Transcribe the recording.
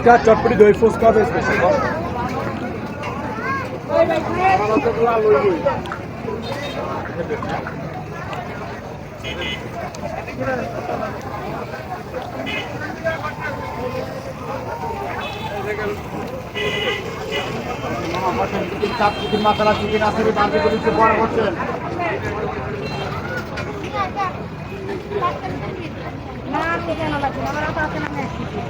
ফুচকা চটপটি দই ফুচকা হবে না থেকে না লাগবে আমার আছে না